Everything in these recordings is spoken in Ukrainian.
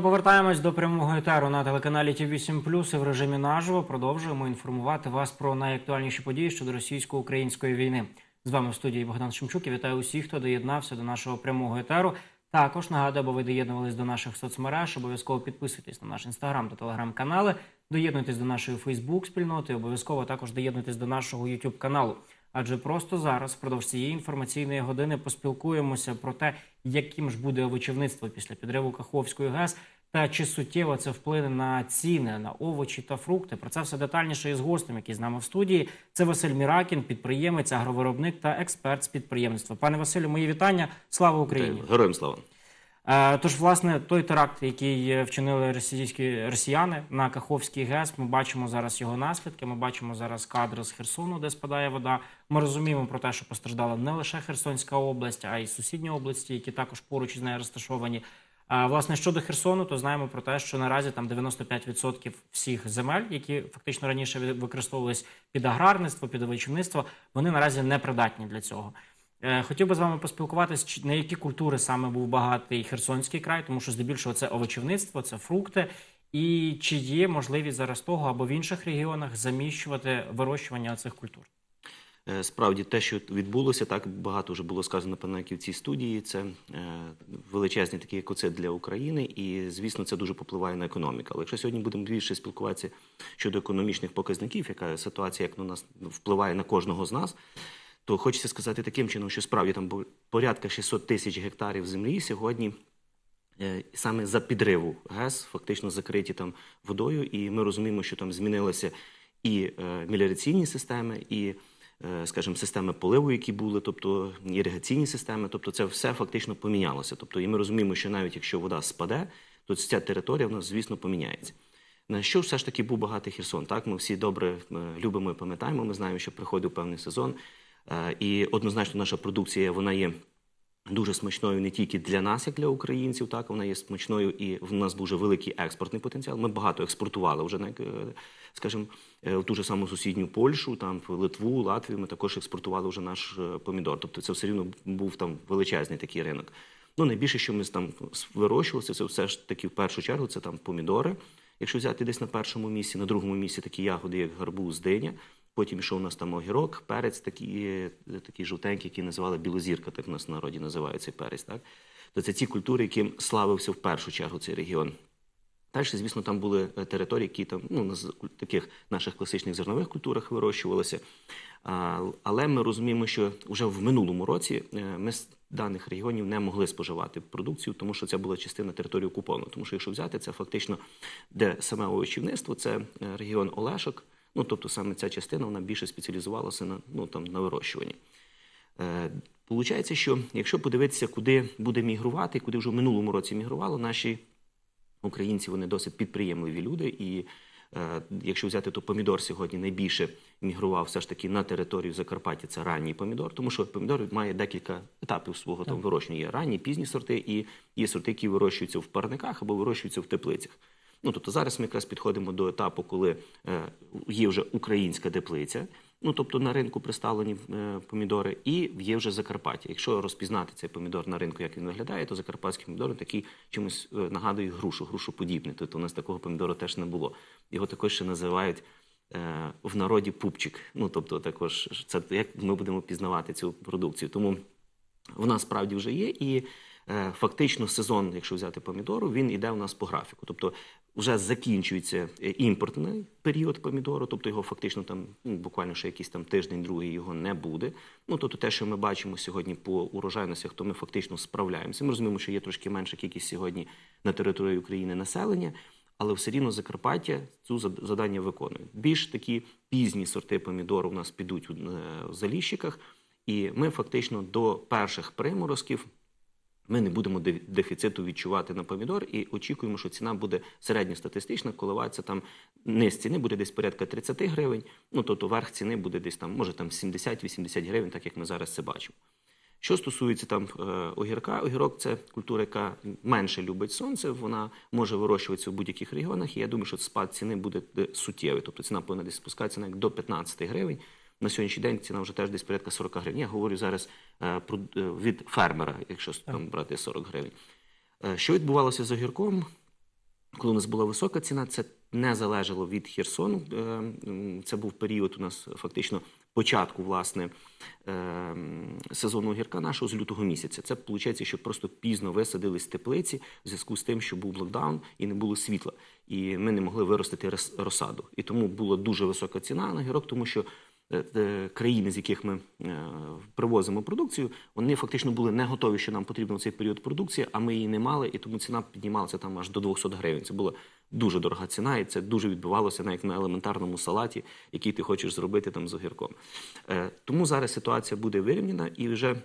ми повертаємось до прямого етеру на телеканалі ТВ 7 і в режимі наживо продовжуємо інформувати вас про найактуальніші події щодо російсько-української війни. З вами в студії Богдан Шемчук і вітаю усіх, хто доєднався до нашого прямого етеру. Також нагадую, аби ви доєднувались до наших соцмереж. Обов'язково підписуйтесь на наш інстаграм та телеграм-канали. Доєднуйтесь до нашої Фейсбук спільноти. Обов'язково також доєднуйтесь до нашого YouTube каналу. Адже просто зараз, впродовж цієї інформаційної години, поспілкуємося про те, яким ж буде овочівництво після підриву Каховської ГЕС, та чи суттєво це вплине на ціни на овочі та фрукти. Про це все детальніше із гостем, який з нами в студії. Це Василь Міракін, підприємець, агровиробник та експерт з підприємництва. Пане Василю, мої вітання. Слава Україні! Героям слава. Е, Тож, власне, той теракт, який е, вчинили російські росіяни на Каховський ГЕС, ми бачимо зараз його наслідки. Ми бачимо зараз кадри з Херсону, де спадає вода. Ми розуміємо про те, що постраждала не лише Херсонська область, а й сусідні області, які також поруч із нею розташовані. А власне щодо Херсону, то знаємо про те, що наразі там 95% всіх земель, які фактично раніше ви- використовувались під аграрництво, під овочівництво, вони наразі не придатні для цього. Е, Хотів би з вами поспілкуватися, на які культури саме був багатий Херсонський край, тому що здебільшого це овочівництво, це фрукти. І чи є можливість зараз того або в інших регіонах заміщувати вирощування цих культур? Е, Справді, те, що відбулося, так багато вже було сказано і в цій студії. Це е, величезний такий екоцид для України, і звісно, це дуже попливає на економіку. Але якщо сьогодні будемо більше спілкуватися щодо економічних показників, яка ситуація, як на нас впливає на кожного з нас, то хочеться сказати таким чином, що справді там порядка 600 тисяч гектарів землі сьогодні е, саме за підриву ГЕС фактично закриті там водою, і ми розуміємо, що там змінилися і е, меліораційні системи, і, е, скажімо, системи поливу, які були, тобто іригаційні системи, тобто це все фактично помінялося. Тобто, і ми розуміємо, що навіть якщо вода спаде, то ця територія в нас, звісно, поміняється. На що все ж таки був багатий Херсон? Так, ми всі добре любимо і пам'ятаємо. Ми знаємо, що приходив певний сезон, і однозначно наша продукція вона є дуже смачною не тільки для нас, як для українців, так вона є смачною, і в нас дуже великий експортний потенціал. Ми багато експортували вже е, скажімо, е, в ту ж саму сусідню Польщу, там в Литву, Латвію. Ми також експортували вже наш е, помідор. Тобто це все рівно був там величезний такий ринок. Ну найбільше, що ми там вирощували, це все ж таки в першу чергу це там помідори. Якщо взяти десь на першому місці, на другому місці такі ягоди, як гарбуз, диня. Потім ішов у нас там огірок, перець такий, такий жовтенький, який називали білозірка, так в нас в народі називають цей перець. Так? То це ті культури, яким славився в першу чергу цей регіон. Далі, звісно, там були е, території, які там ну, на таких наших класичних зернових культурах вирощувалися. Але ми розуміємо, що вже в минулому році е, ми з даних регіонів не могли споживати продукцію, тому що це була частина території окупована. Тому що, якщо взяти, це фактично де саме овочівництво, це е, регіон Олешок. Ну тобто саме ця частина вона більше спеціалізувалася на ну там на вирощуванні. Е, Получається, що якщо подивитися, куди буде мігрувати, куди вже в минулому році мігрувало, наші українці вони досить підприємливі люди. І е, якщо взяти, то помідор сьогодні найбільше мігрував все ж таки на територію Закарпаття. Це ранній помідор, тому що помідор має декілька етапів свого там вирощення. Є ранні, пізні сорти, і є сорти, які вирощуються в парниках або вирощуються в теплицях. Ну тобто зараз ми якраз підходимо до етапу, коли е, є вже українська теплиця. Ну, тобто на ринку представлені е, помідори, і є вже Закарпаття. Якщо розпізнати цей помідор на ринку, як він виглядає, то закарпатський помідор такий чимось е, нагадує грушу, грушоподібний. Тобто у нас такого помідору теж не було. Його також ще називають е, в народі пупчик. Ну тобто, також це як ми будемо пізнавати цю продукцію. Тому вона справді вже є, і е, фактично сезон, якщо взяти помідору, він іде у нас по графіку. Тобто вже закінчується е, імпортний період помідору, тобто його фактично там ну, буквально ще якийсь там тиждень, другий його не буде. Ну тобто те, що ми бачимо сьогодні по урожайностях, то ми фактично справляємося. Ми розуміємо, що є трошки менша кількість сьогодні на території України населення. Але все рівно Закарпаття цю зад- завдання виконує. Більш такі пізні сорти помідору у нас підуть у- е, заліщиках, і ми фактично до перших приморозків ми не будемо дефіциту відчувати на помідор і очікуємо, що ціна буде середньостатистична, коливатися там низ ціни буде десь порядка 30 гривень. Ну тобто верх ціни буде десь там, може там 70-80 гривень, так як ми зараз це бачимо. Що стосується там е, огірка, огірок це культура, яка менше любить сонце. Вона може вирощуватися в будь-яких регіонах. І я думаю, що спад ціни буде е, суттєвий. Тобто ціна повинна десь спускатися навіть до 15 гривень. На сьогоднішній день ціна вже теж десь порядка 40 гривень. Я говорю зараз е, про е, від фермера, якщо там брати 40 гривень. Е, Що відбувалося з огірком? коли у нас була висока ціна, це не залежало від Херсону. Це був період у нас фактично початку власне сезону гірка нашого з лютого місяця. Це виходить, що просто пізно висадились теплиці в зв'язку з тим, що був локдаун і не було світла, і ми не могли виростити розсаду. І тому була дуже висока ціна на гірок, тому що країни, з яких ми е, привозимо продукцію, вони фактично були не готові, що нам потрібно в цей період продукції, а ми її не мали, і тому ціна піднімалася там аж до 200 гривень. Це була дуже дорога ціна, і це дуже відбивалося навіть на елементарному салаті, який ти хочеш зробити там з огірком. Е, Тому зараз ситуація буде вирівняна і вже.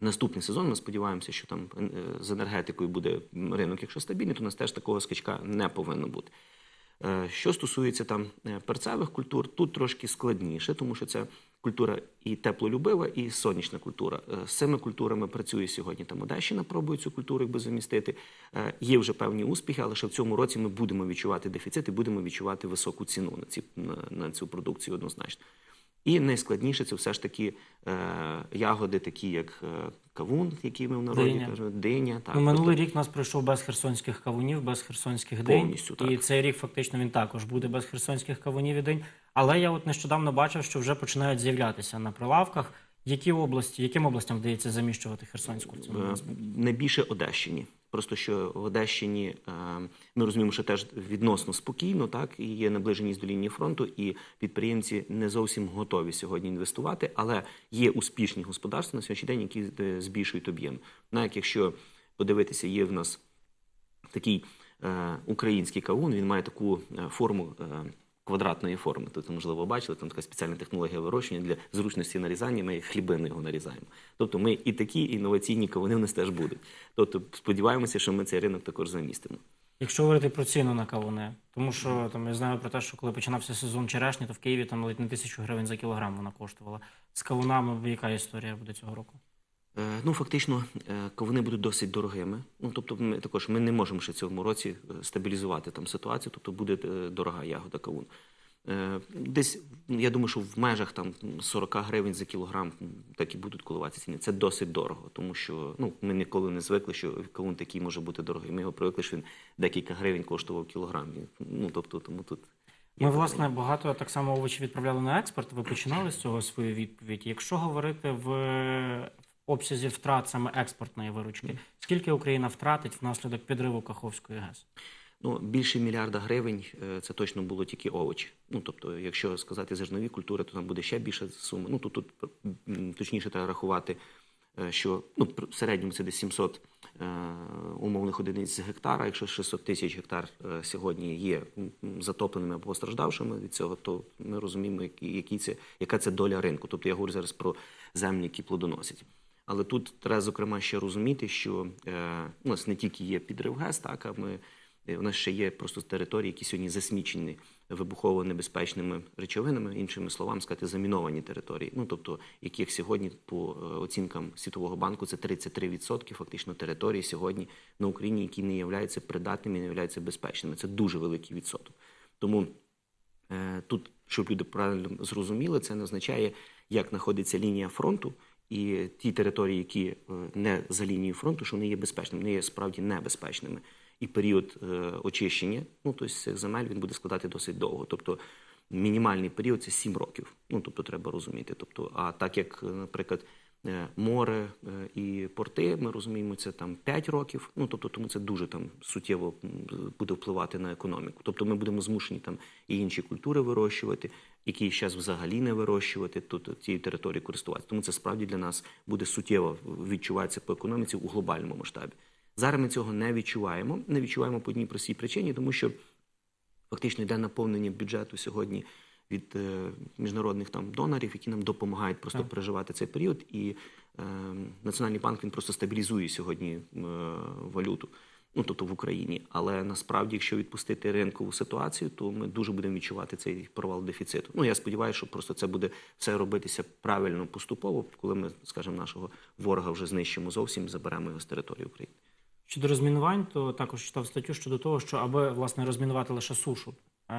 Наступний сезон ми сподіваємося, що там е, з енергетикою буде ринок, якщо стабільний, то у нас теж такого скачка не повинно бути. Е, Що стосується там е, перцевих культур, тут трошки складніше, тому що це культура і теплолюбива, і сонячна культура. Е, З цими культурами працює сьогодні там Одещина, пробує цю культуру якби замістити. Є вже певні успіхи, але ще в цьому році ми будемо відчувати дефіцит і будемо відчувати високу ціну на, ці, на, цю продукцію однозначно. І найскладніше це все ж таки ягоди, такі як кавун, який ми в народі Диня. кажемо, диня. Так, Ну, минулий тобто- рік нас пройшов без херсонських кавунів, без херсонських динь. Повністю, І цей рік фактично він також буде без херсонських кавунів і динь. Але я от нещодавно бачив, що вже починають з'являтися на прилавках. Які області, яким областям вдається заміщувати херсонську в цьому Е, найбільше Одещині. Просто що в Одещині е, ми розуміємо, що теж відносно спокійно, так і є наближеність до лінії фронту, і підприємці не зовсім готові сьогодні інвестувати, але є успішні господарства на сьогоднішній день, які е, збільшують об'єм. Навіть якщо подивитися, є в нас такий е, український кавун, він має таку форму. Квадратної форми, тут можливо бачили, там така спеціальна технологія вирощення для зручності нарізання. Ми хлібини його нарізаємо. Тобто ми і такі інноваційні кавуни в нас теж будуть. Тобто сподіваємося, що ми цей ринок також замістимо. Якщо говорити про ціну на кавуни, тому що там я знаю про те, що коли починався сезон черешні, то в Києві там ледь не тисячу гривень за кілограм вона коштувала. З кавунами яка історія буде цього року? Е, Ну, фактично, е, кавуни будуть досить дорогими. Ну, тобто, ми також ми не можемо ще цьому році е, стабілізувати там ситуацію, тобто буде дорога ягода кавун. Десь ну, я думаю, що в межах там 40 гривень за кілограм так і будуть коливатися ціни. Це досить дорого, тому що ну ми ніколи не звикли, що кавун такий може бути дорогий. Ми його привикли, що він декілька гривень коштував кілограм. Ну тобто, тому тут Ми, власне, багато так само овочів відправляли на експорт. Ви починали з цього свою відповідь. Якщо говорити в обсязі втрат саме експортної виручки, скільки Україна втратить внаслідок підриву Каховської ГЕС? Ну, більше мільярда гривень е, це точно було тільки овочі. Ну, тобто, якщо сказати зернові культури, то там буде ще більша сума. Ну, тут, тут точніше треба рахувати, е, що ну, в середньому це десь 700 е, умовних одиниць з гектара. Якщо 600 тисяч гектар е, сьогодні є затопленими або постраждавшими від цього, то ми розуміємо, які, які це, яка це доля ринку. Тобто я говорю зараз про землі, які плодоносять. Але тут треба, зокрема, ще розуміти, що е, у нас не тільки є підрив ГЕС, так, а ми, е, у нас ще є просто території, які сьогодні засмічені вибухово небезпечними речовинами, іншими словами сказати, заміновані території. Ну, тобто, яких сьогодні по е, оцінкам Світового банку це 33% фактично території сьогодні на Україні, які не являються придатними, не являються безпечними. Це дуже великий відсоток. Тому Тут, щоб люди правильно зрозуміли, це не означає, як знаходиться лінія фронту, і ті території, які е, не за лінією фронту, що вони є безпечними, вони є справді небезпечними. І період е, очищення, ну тобто цих земель він буде складати досить довго. Тобто мінімальний період це 7 років. Ну тобто треба розуміти. Тобто, а так як, е, наприклад, море е, і порти, ми розуміємо, це там 5 років. Ну тобто, тому це дуже там суттєво буде впливати на економіку. Тобто, ми будемо змушені там і інші культури вирощувати, які зараз взагалі не вирощувати тут цієї території користуватися. Тому це справді для нас буде суттєво відчуватися по економіці у глобальному масштабі. Зараз ми цього не відчуваємо. Не відчуваємо по одній простій причині, тому що фактично йде наповнення бюджету сьогодні від е, міжнародних там донорів, які нам допомагають просто Так. переживати цей період. І е, Національний банк він просто стабілізує сьогодні е, валюту. Ну тобто в Україні, але насправді, якщо відпустити ринкову ситуацію, то ми дуже будемо відчувати цей провал дефіциту. Ну я сподіваюся, що просто це буде все робитися правильно поступово, коли ми, скажімо, нашого ворога вже знищимо зовсім, заберемо його з території України. Щодо розмінувань, то також читав статтю щодо того, що аби власне розмінувати лише сушу,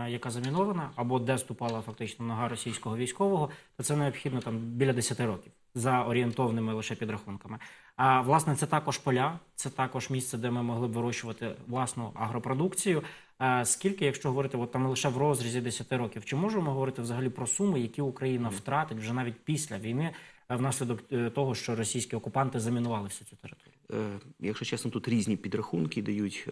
яка замінована, або де ступала фактично нога російського військового, то це необхідно там біля 10 років за орієнтовними лише підрахунками. А власне, це також поля, це також місце, де ми могли б вирощувати власну агропродукцію. А скільки, якщо говорити, от там лише в розрізі 10 років, чи можемо говорити взагалі про суми, які Україна втратить вже навіть після війни е, внаслідок е, того, що російські окупанти замінували всю цю територію? Е, Якщо чесно, тут різні підрахунки дають.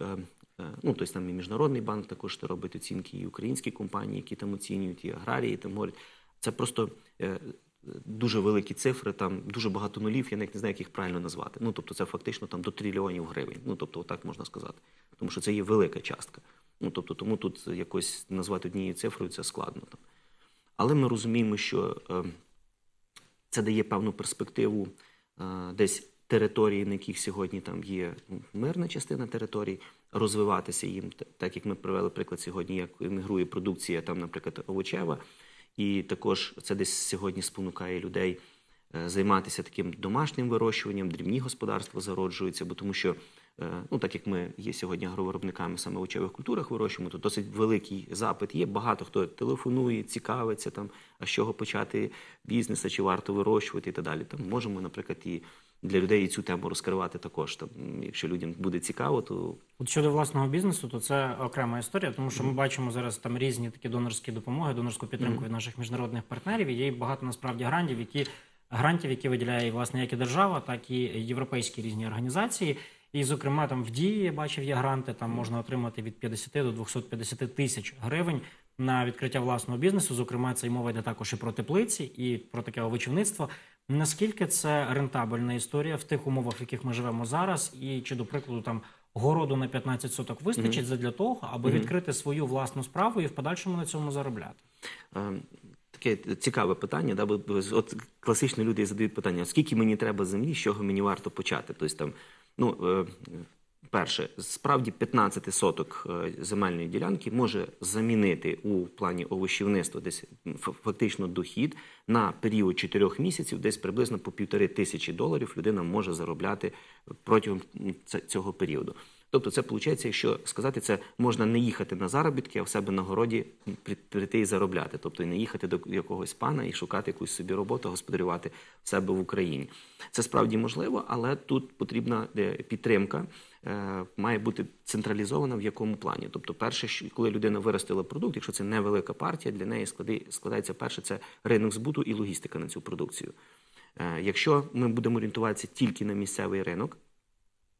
Е, Ну, тобто там і Міжнародний банк також робить оцінки, і українські компанії, які там оцінюють, і аграрії там говорять. Це просто е, дуже великі цифри, там дуже багато нулів, я навіть не знаю, як їх правильно назвати. Ну, тобто це фактично там до трильйонів гривень. Ну, тобто, отак можна сказати. Тому що це є велика частка. Ну, тобто, тому тут якось назвати однією цифрою це складно. Там. Але ми розуміємо, що е, це дає певну перспективу е, десь території, на яких сьогодні там є мирна частина територій, розвиватися їм, так як ми привели приклад сьогодні, як емігрує продукція, там, наприклад, овочева, і також це десь сьогодні спонукає людей е, займатися таким домашнім вирощуванням, дрібні господарства зароджуються, бо тому що. е, Ну, так як ми є сьогодні агровиробниками саме в овочевих культурах вирощуємо, то досить великий запит є. Багато хто телефонує, цікавиться там, а з чого почати бізнес, а чи варто вирощувати і так далі. Там можемо, наприклад, і для людей і цю тему розкривати також. Там, якщо людям буде цікаво, то От щодо власного бізнесу, то це окрема історія, тому що ми бачимо зараз там різні такі донорські допомоги, донорську підтримку від наших міжнародних партнерів. І є багато насправді грантів, які грантів, які виділяє власне як і держава, так і європейські різні організації. І, зокрема, там в дії я бачив є гранти. Там можна отримати від 50 до 250 тисяч гривень на відкриття власного бізнесу. Зокрема, це й мова йде також і про теплиці, і про таке овочівництво. Наскільки це рентабельна історія в тих умовах, в яких ми живемо зараз, і чи до прикладу там городу на 15 соток вистачить задля того, аби відкрити свою власну справу і в подальшому на цьому заробляти? Таке цікаве питання, да, бо бо от класично люди задають питання: скільки мені треба землі, з чого мені варто почати? Тобто там, ну, е, перше, справді 15 соток е, земельної ділянки може замінити у плані овощівництва десь фактично дохід на період 4 місяців, десь приблизно по півтори тисячі доларів людина може заробляти протягом цього періоду. Тобто, це виходить, якщо сказати, це можна не їхати на заробітки, а в себе на городі прийти і заробляти. Тобто не їхати до якогось пана і шукати якусь собі роботу, господарювати в себе в Україні. Це справді можливо, але тут потрібна е, підтримка. е, Має бути централізована в якому плані. Тобто, перше, коли людина виростила продукт, якщо це невелика партія, для неї складається перше це ринок збуту і логістика на цю продукцію. Е, Якщо ми будемо орієнтуватися тільки на місцевий ринок,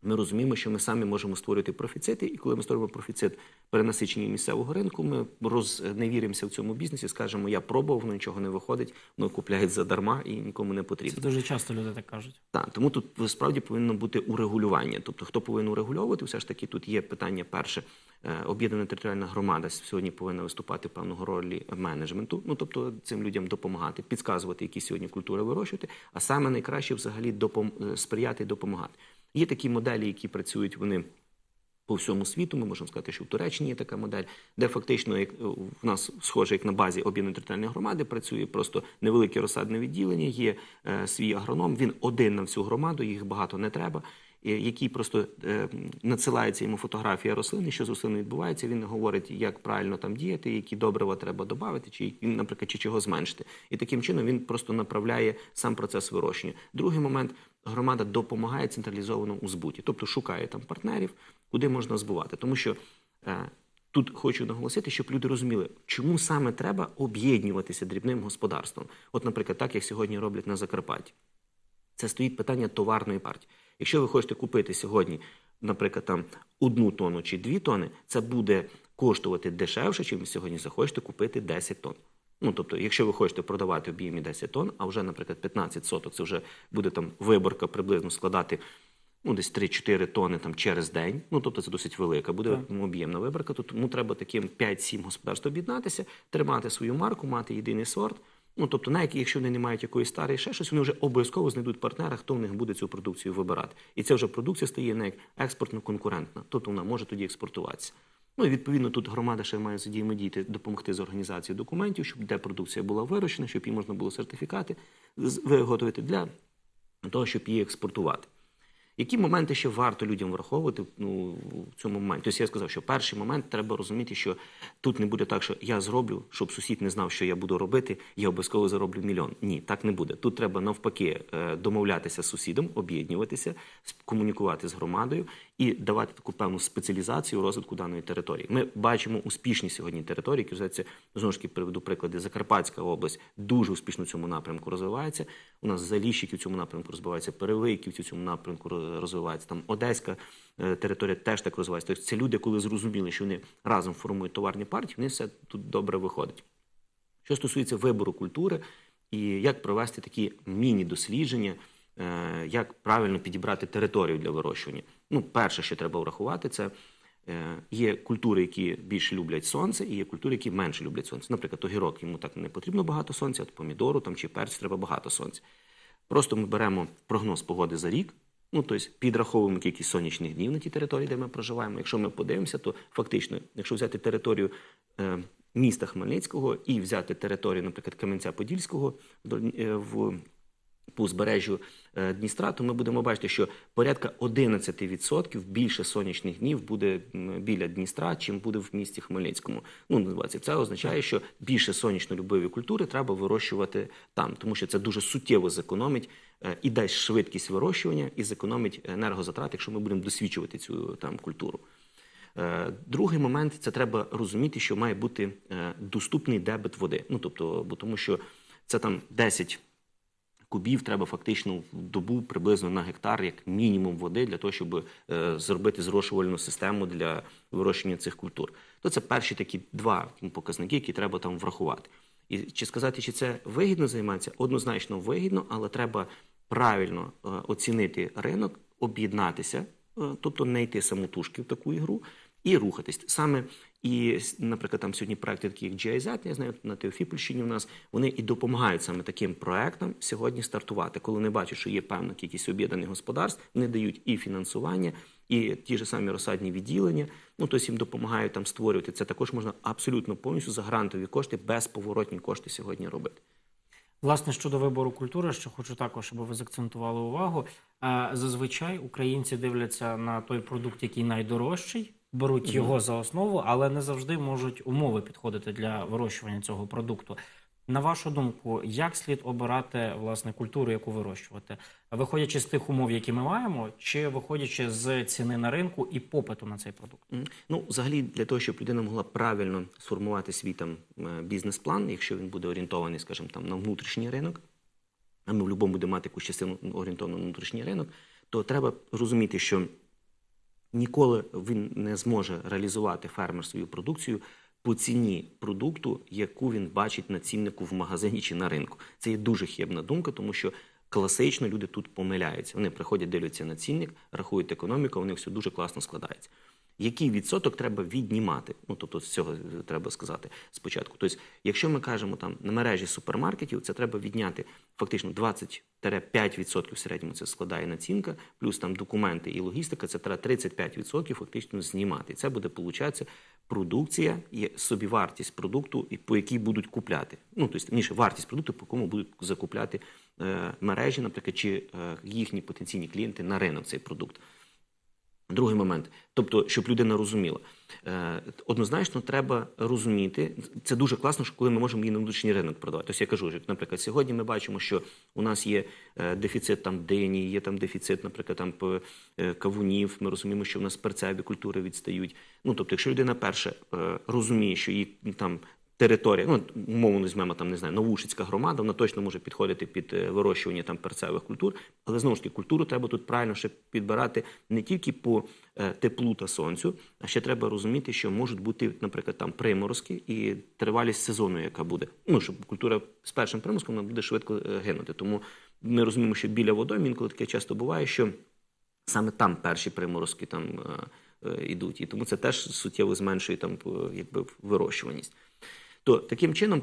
ми розуміємо, що ми самі можемо створити профіцити, і коли ми створимо профіцит перенасичення місцевого ринку, ми розневіримося в цьому бізнесі, скажемо, я пробував, воно нічого не виходить, воно купляють задарма і нікому не потрібно. Це дуже часто люди так кажуть. Так, тому тут справді повинно бути урегулювання. Тобто, хто повинен урегульовувати, все ж таки тут є питання перше. е, Об'єднана територіальна громада сьогодні повинна виступати певного ролі менеджменту. Ну тобто цим людям допомагати, підказувати, які сьогодні культури вирощувати. А саме найкраще взагалі допом... е, сприяти і допомагати. Є такі моделі, які працюють вони по всьому світу. Ми можемо сказати, що в Туреччині є така модель, де фактично як е, в нас схоже, як на базі об'єднаної територіальної громади працює просто невелике розсадне відділення. Є е, свій агроном. Він один на всю громаду, їх багато не треба. Е, Який просто е, надсилається йому фотографія рослини, що з рослиною відбувається. Він говорить, як правильно там діяти, які добрива треба додати, чи наприклад, чи чого зменшити. І таким чином він просто направляє сам процес вирощення. Другий момент громада допомагає централізовано у збуті, тобто шукає там партнерів, куди можна збувати. Тому що е, тут хочу наголосити, щоб люди розуміли, чому саме треба об'єднуватися дрібним господарством. От, наприклад, так як сьогодні роблять на Закарпатті. Це стоїть питання товарної партії. Якщо ви хочете купити сьогодні, наприклад, там одну тонну чи дві тони, це буде коштувати дешевше, чим ви сьогодні захочете купити 10 тонн. Ну, тобто, якщо ви хочете продавати об'ємі 10 тонн, а вже, наприклад, 15 соток, це вже буде там виборка приблизно складати ну, десь 3-4 тонни там через день. Ну, тобто це досить велика буде об'ємна виборка. То тому треба таким 5-7 господарств об'єднатися, тримати свою марку, мати єдиний сорт. Ну, тобто, навіть якщо вони не мають якоїсь старої ще щось, вони вже обов'язково знайдуть партнера, хто в них буде цю продукцію вибирати. І ця вже продукція стає не як експортно конкурентна, тобто вона може тоді експортуватися. Ну і відповідно тут громада ще має задіяти, допомогти з організацією документів, щоб де продукція була вирощена, щоб її можна було сертифікати виготовити для того, щоб її експортувати. Які моменти ще варто людям враховувати ну, в цьому моменті? Тобто я сказав, що перший момент треба розуміти, що тут не буде так, що я зроблю, щоб сусід не знав, що я буду робити, я обов'язково зароблю мільйон. Ні, так не буде. Тут треба навпаки е, домовлятися з сусідом, об'єднуватися, комунікувати з громадою і давати таку певну спеціалізацію розвитку даної території. Ми бачимо успішні сьогодні території, які взяться знову ж таки приведу приклади. Закарпатська область дуже успішно в цьому напрямку розвивається. У нас Заліщики в цьому напрямку розвиваються, Перевийків в цьому напрямку роз- розвивається. Там Одеська е, територія теж так розвивається. Тобто це люди, коли зрозуміли, що вони разом формують товарні партії, вони все тут добре виходить. Що стосується вибору культури і як провести такі міні-дослідження, е, як правильно підібрати територію для вирощування. Ну, перше, що треба врахувати, це е, є культури, які більше люблять сонце, і є культури, які менше люблять сонце. Наприклад, огірок йому так не потрібно багато сонця, от помідору там, чи перцю треба багато сонця. Просто ми беремо прогноз погоди за рік. Ну, тобто підраховуємо кількість сонячних днів на тій території, де ми проживаємо. Якщо ми подивимося, то фактично, якщо взяти територію е, міста Хмельницького і взяти територію, наприклад, Кам'янця-Подільського е, в по узбережжю е, Дністра, то ми будемо бачити, що порядка 11% більше сонячних днів буде біля Дністра, чим буде в місті Хмельницькому. Ну. Це означає, що більше сонячно-любові культури треба вирощувати там, тому що це дуже суттєво зекономить е, і дасть швидкість вирощування, і зекономить енергозатрат, якщо ми будемо досвідчувати цю там культуру. Е, Другий момент це треба розуміти, що має бути доступний дебет води. Ну тобто, бо тому що це там 10 кубів треба фактично в добу приблизно на гектар, як мінімум води, для того, щоб е, зробити зрошувальну систему для вирощення цих культур. То це перші такі два показники, які треба там врахувати. І чи сказати, чи це вигідно займатися? Однозначно вигідно, але треба правильно е, оцінити ринок, об'єднатися, е, тобто не йти самотужки в таку ігру і рухатись. Саме і, наприклад, там сьогодні проекти, такі як GIZ, я знаю, на Теофіпольщині у нас, вони і допомагають саме таким проектам сьогодні стартувати. Коли вони бачать, що є певна кількість об'єднаних господарств, вони дають і фінансування, і ті ж самі розсадні відділення. Ну, тобто їм допомагають там створювати. Це також можна абсолютно повністю за грантові кошти, безповоротні кошти сьогодні робити. Власне, щодо вибору культури, що хочу також, щоб ви закцентували увагу. е, Зазвичай українці дивляться на той продукт, який найдорожчий, беруть його за основу, але не завжди можуть умови підходити для вирощування цього продукту. На вашу думку, як слід обирати власне культуру, яку вирощувати, виходячи з тих умов, які ми маємо, чи виходячи з ціни на ринку і попиту на цей продукт? Ну, взагалі, для того, щоб людина могла правильно сформувати свій там е, бізнес-план, якщо він буде орієнтований, скажімо, там на внутрішній ринок, а ми в будь-якому будемо мати якусь частину орієнтовану на внутрішній ринок, то треба розуміти, що ніколи він не зможе реалізувати фермер свою продукцію по ціні продукту, яку він бачить на ціннику в магазині чи на ринку. Це є дуже хибна думка, тому що класично люди тут помиляються. Вони приходять, дивляться на цінник, рахують економіку, у них все дуже класно складається. Який відсоток треба віднімати? Ну тобто з цього е, треба сказати спочатку. Тобто, якщо ми кажемо там на мережі супермаркетів, це треба відняти фактично 20-5% в середньому це складає націнка, плюс там документи і логістика, це треба 35% фактично знімати. Це буде получатися продукція і собівартість продукту, по якій будуть купляти. Ну тобто, ніж вартість продукту, по якому будуть закупляти е, мережі, наприклад, чи е, їхні потенційні клієнти на ринок цей продукт. Другий момент, тобто, щоб людина розуміла, е, однозначно треба розуміти. Це дуже класно, коли ми можемо її на внутрішній ринок продавати. Тобто я кажу, що, наприклад, сьогодні ми бачимо, що у нас є е, дефіцит там дині, є там дефіцит, наприклад, там е, кавунів. Ми розуміємо, що в нас перцеві культури відстають. Ну тобто, якщо людина перше розуміє, що її там. Територія, ну умовно візьмемо там, не знаю, Новушицька громада, вона точно може підходити під е, вирощування там перцевих культур, але знову ж таки культуру треба тут правильно ще підбирати не тільки по е, теплу та сонцю, а ще треба розуміти, що можуть бути, наприклад, там приморозки і тривалість сезону, яка буде. Ну щоб культура з першим приморозком вона буде швидко е, гинути. Тому ми розуміємо, що біля водойм інколи таке часто буває, що саме там перші приморозки там йдуть, і тому це теж суттєво зменшує там якби вирощуваність. То таким чином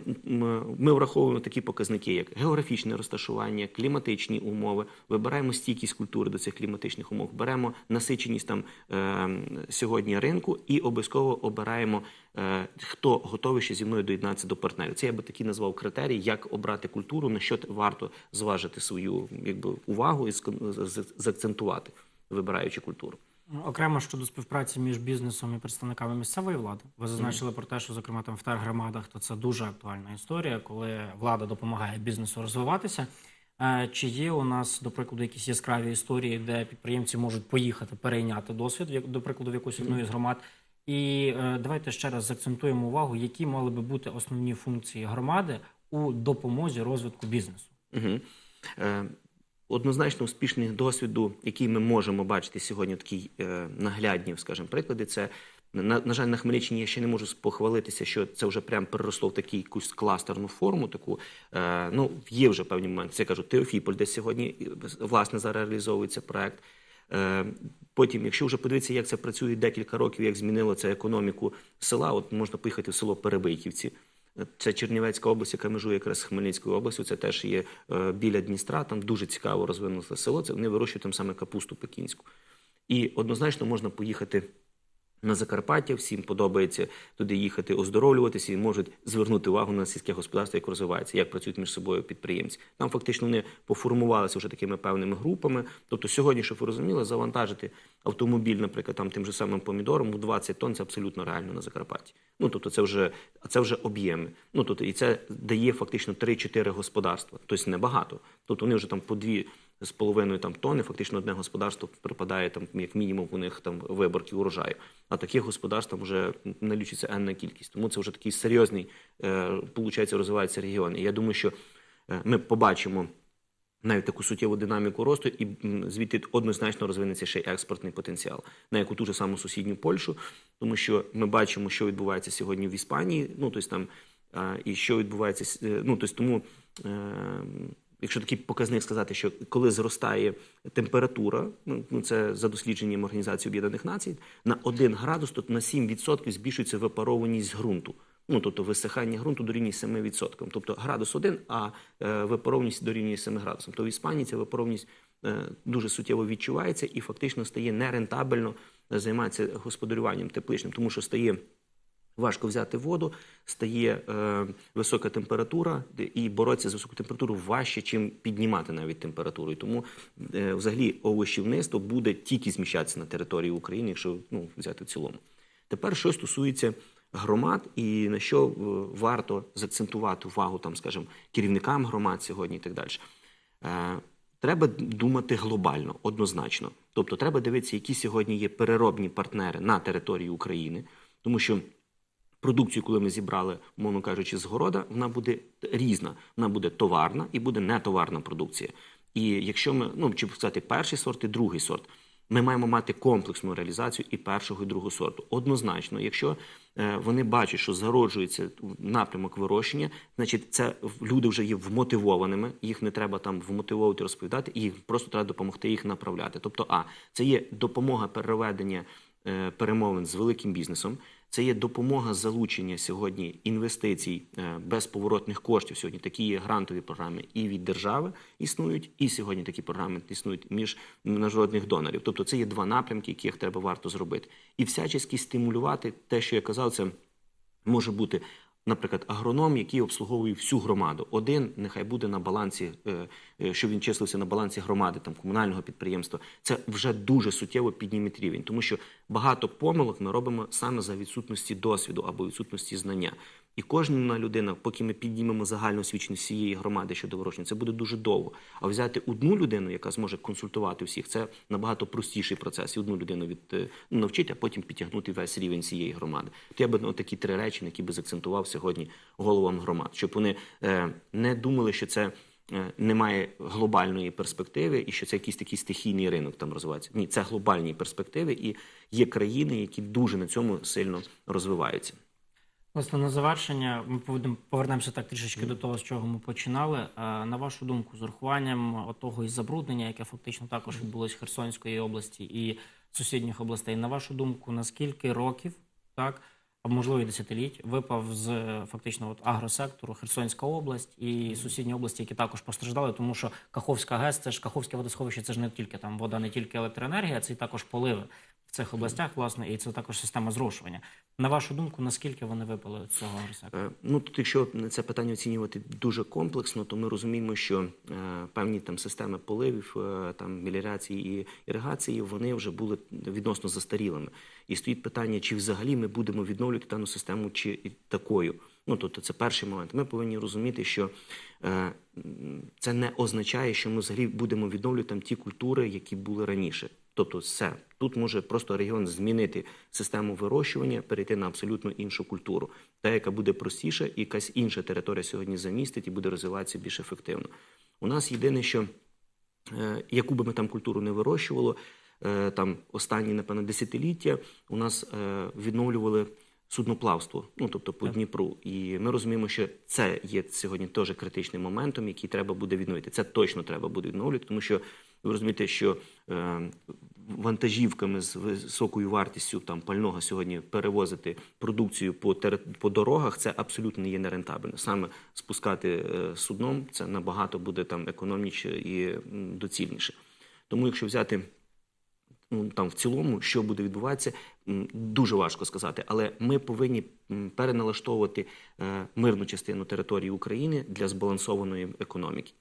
ми враховуємо такі показники, як географічне розташування, кліматичні умови, вибираємо стійкість культури до цих кліматичних умов, беремо насиченість там е, сьогодні ринку і обов'язково обираємо, е, хто готовий ще зі мною доєднатися до партнерів. Це я би такий назвав критерій, як обрати культуру, на що варто зважити свою якби увагу і з- заакцентувати. вибираючи культуру. Окремо щодо співпраці між бізнесом і представниками місцевої влади. Ви зазначили про те, що зокрема там в тергромадах, то це дуже актуальна історія, коли влада допомагає бізнесу розвиватися. Е, Чи є у нас, до прикладу, якісь яскраві історії, де підприємці можуть поїхати перейняти досвід, до прикладу, в якусь одну із громад? І е, давайте ще раз заакцентуємо увагу, які мали би бути основні функції громади у допомозі розвитку бізнесу. Угу. Однозначно успішних досвіду, який ми можемо бачити сьогодні, такі е, наглядні, скажімо, приклади. Це на, на жаль, на Хмельниччині я ще не можу похвалитися, що це вже прям переросло в таку якусь кластерну форму. Таку е, ну є вже певні моменти. Це я кажу, Теофіполь, де сьогодні власне зараз реалізовується проект. Е, Потім, якщо вже подивитися, як це працює декілька років, як змінило це економіку села, от можна поїхати в село Перебийківці. Це Чернівецька область, яка межує якраз з Хмельницькою областю. Це теж є е, біля Дністра. Там дуже цікаво розвинуте село. Це вони вирощують там саме капусту пекінську. І однозначно можна поїхати на Закарпаття. Всім подобається туди їхати, оздоровлюватися і можуть звернути увагу на сільське господарство, як розвивається, як працюють між собою підприємці. Там фактично вони поформувалися вже такими певними групами. Тобто, сьогодні, щоб ви розуміли, завантажити автомобіль, наприклад, там тим же самим помідором у 20 тонн це абсолютно реально на Закарпатті. Ну тобто, це вже це вже об'єми. Ну тобто, і це дає фактично 3-4 господарства, тобто небагато. Тобто вони вже там по дві з половиною там тонни, фактично одне господарство припадає там як мінімум у них там виборки урожаю. А таких господарств там вже налічується енна кількість. Тому це вже такий серйозний, е, получається, розвивається регіон. І я думаю, що е, ми побачимо навіть таку суттєву динаміку росту, і звідти однозначно розвинеться ще й експортний потенціал на яку ту ж саму сусідню Польщу, тому що ми бачимо, що відбувається сьогодні в Іспанії. Ну тобто там і що відбувається е, ну тобто тому. Якщо такий показник сказати, що коли зростає температура, ну ну, це за дослідженням Організації Об'єднаних Націй, на 1 градус, то на 7% збільшується випарованість ґрунту. Ну, тобто висихання ґрунту дорівнює 7%. Тобто градус 1, а е, випарованість дорівнює 7 градусам. То в Іспанії ця випарованість е, дуже суттєво відчувається і фактично стає нерентабельно е, займатися господарюванням тепличним, тому що стає важко взяти воду, стає е, висока температура, і боротися з високою температурою важче, чим піднімати навіть температуру. І тому е, взагалі овощівництво буде тільки зміщатися на території України, якщо ну, взяти в цілому. Тепер що стосується громад і на що е, варто заакцентувати увагу, там, скажімо, керівникам громад сьогодні і так далі. Е, Треба думати глобально, однозначно. Тобто, треба дивитися, які сьогодні є переробні партнери на території України, тому що продукцію, коли ми зібрали, мовно кажучи, з города, вона буде різна. Вона буде товарна і буде нетоварна продукція. І якщо ми, ну чи сказати, перший сорт і другий сорт, ми маємо мати комплексну реалізацію і першого, і другого сорту. Однозначно, якщо е, вони бачать, що зароджується напрямок вирощення, значить це люди вже є вмотивованими, їх не треба там вмотивовувати, розповідати, їх просто треба допомогти їх направляти. Тобто, а це є допомога переведення перемовин з великим бізнесом. Це є допомога залучення сьогодні інвестицій е, безповоротних коштів. Сьогодні такі є грантові програми і від держави існують, і сьогодні такі програми існують між міжнародних донорів. Тобто це є два напрямки, яких треба варто зробити. І всячески стимулювати те, що я казав, це може бути. Наприклад, агроном, який обслуговує всю громаду, один нехай буде на балансі, е, е, що він числився на балансі громади, там комунального підприємства. Це вже дуже суттєво підніме рівень, тому що багато помилок ми робимо саме за відсутності досвіду або відсутності знання. І кожна людина, поки ми піднімемо загальну освіченість всієї громади щодо вирощення, це буде дуже довго. А взяти одну людину, яка зможе консультувати всіх, це набагато простіший процес. І одну людину від е, ну, навчити, а потім підтягнути весь рівень цієї громади. То я би ну, такі три речі, на які би заакцентував сьогодні головам громад, щоб вони е, не думали, що це. Е, Немає глобальної перспективи, і що це якийсь такий стихійний ринок там розвивається. Ні, це глобальні перспективи, і є країни, які дуже на цьому сильно розвиваються. Власне, на завершення ми повернемося так трішечки до того, з чого ми починали. Е, На вашу думку, з урахуванням того із забруднення, яке фактично також відбулось в Херсонської області і сусідніх областей, на вашу думку, на скільки років, так, а можливо і десятиліть, випав з е, фактично от агросектору Херсонська область і сусідні області, які також постраждали, тому що Каховська ГЕС, це ж Каховське водосховище, це ж не тільки там вода, не тільки електроенергія, це і також поливи в цих областях, власне, і це також система зрошування. На вашу думку, наскільки вони випали цього агросектору? Е, Ну тут, якщо це питання оцінювати дуже комплексно, то ми розуміємо, що е, певні там системи поливів, е, там меліорації і іригації, вони вже були відносно застарілими. І стоїть питання, чи взагалі ми будемо відновлювати дану систему, чи такою. Ну тобто, це перший момент. Ми повинні розуміти, що е, це не означає, що ми взагалі будемо відновлювати там ті культури, які були раніше. Тобто, все тут може просто регіон змінити систему вирощування, перейти на абсолютно іншу культуру, та яка буде простіша, і якась інша територія сьогодні замістить і буде розвиватися більш ефективно. У нас єдине, що е, яку би ми там культуру не вирощувало, е, там останні, напевно, десятиліття у нас е, відновлювали судноплавство, ну тобто по Так. Дніпру. І ми розуміємо, що це є сьогодні теж критичним моментом, який треба буде відновити. Це точно треба буде відновлювати, тому що ви розумієте, що е, вантажівками з високою вартістю там пального сьогодні перевозити продукцію по тери- по дорогах, це абсолютно є нерентабельно. Саме спускати е, судном це набагато буде там економніше і доцільніше. Тому, якщо взяти ну, там в цілому, що буде відбуватися, дуже важко сказати. Але ми повинні переналаштовувати е, мирну частину території України для збалансованої економіки.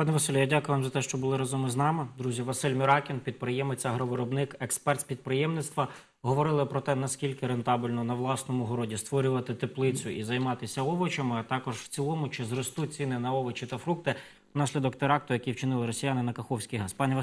Пане Василю, я дякую вам за те, що були разом із нами. Друзі, Василь Міракін, підприємець, агровиробник, експерт з підприємництва. Говорили про те, наскільки рентабельно на власному городі створювати теплицю і займатися овочами, а також в цілому, чи зростуть ціни на овочі та фрукти внаслідок теракту, який вчинили росіяни на Каховський газ. Пане Василю,